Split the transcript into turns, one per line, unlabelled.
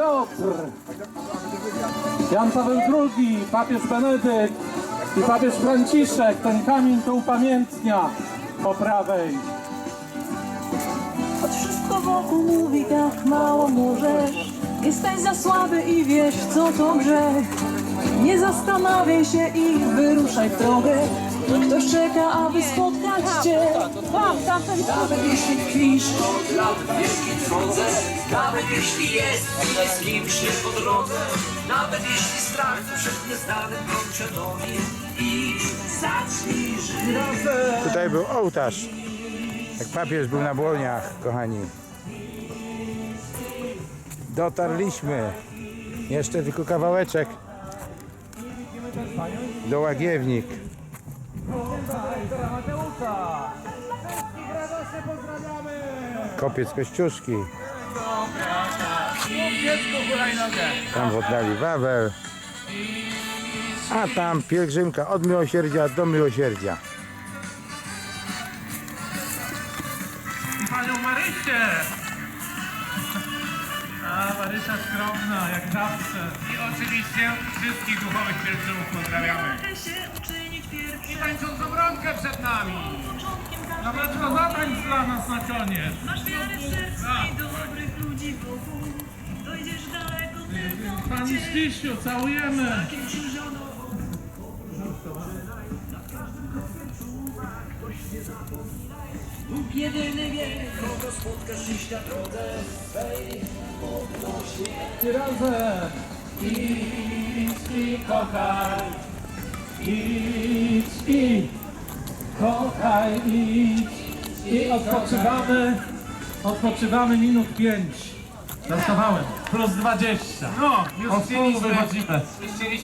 Piotr, Jan Paweł II, papież Benedykt i papież Franciszek. Ten kamień to upamiętnia po prawej.
Choć wszystko wokół mówi tak mało możesz Jesteś za słaby i wiesz co to grzech Nie zastanawiaj się i wyruszaj w drogę Ktoś czeka, aby spotkać cię Tam,
Nawet jeśli tkwisz od lat w wielkiej drodze Nawet jeśli jest ci z kimś nie po drodze Nawet jeśli strach przed nieznanym kończy nogi I zacznij żyć
Tutaj był ołtarz. Jak papież był na Błoniach, kochani. Dotarliśmy. Jeszcze tylko kawałeczek. Do Łagiewnik. Kopiec Kościuszki. Tam w oddali Wawel. A tam pielgrzymka od miłosierdzia do miłosierdzia.
Panią Marysię! Marysia skromna, jak zawsze.
I oczywiście wszystkich duchowych pielgrzymów pozdrawiamy. I tańczącą bronkę przed nami.
to zatańcz dla nas na koniec.
Masz wiarę w sercu i dobrych ludzi wokół Dojdziesz daleko tylko
Pani Stysiu, całujemy.
Jedyny wie, kogo spotkasz dziś na drodze
I razem. Idź i kochaj. Idź i kochaj, idź. I odpoczywamy. Odpoczywamy minut pięć. Dostawałem. Plus 20.
No, już
O wpół
chcieliśmy,
wychodzimy.
już chcieliśmy